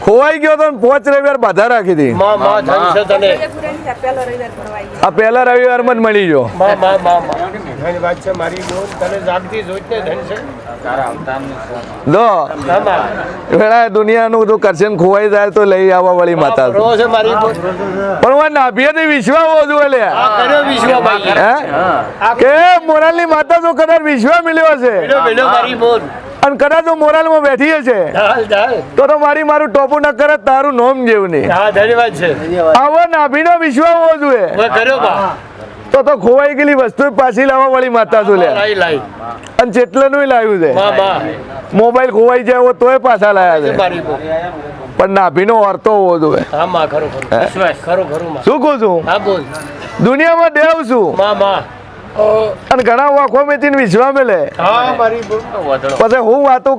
ખોવાઈ ગયો તો પોચ રવિવાર બાધા રાખી હતી. માં માં ધન છે તને આ પહેલા રવિવારમાં માં મળી ગયો. માં માં માં માં. ધન વાત છે મારી બોલ. તને જાગતી જોઈતે ધન છે. જો હા માં દુનિયાનું તો કરશે ખોવાઈ જાય તો લઈ આવવા વાળી માતા પણ હું નાભીએથી વિશ્વા હોવો જોઈએ લે. આ કર્યો વિશ્વભાઈ હે? કે મોરાલની માતા તો કદાચ વિશ્વા મિલ્યો છે અને કદાચ હું મોરાલમાં બેઠી છે તો તો મારી મારું ટોપું ન કરે તારું નોમ જેવું નહીં. ધન્યવાદ છે. આવો નાભીનો વિશ્વા હોવો જોઈએ. તો તો ખોવાઈ ગયેલી વસ્તુ પાછી લાવવા વાળી માતા શું લે? અને જેટલાનું લાવ્યું છે. મોબાઈલ ખોવાઈ જાય તોય પાછા લાયા છે. પણ નાભીનો અર્થો હોવો જોઈએ. શું કહું છું? દુનિયામાં દેવ છું. અને ઘણા વાખો મેથી વિશ્વા મેલે. હા મારી બોલ પછી હું વાતો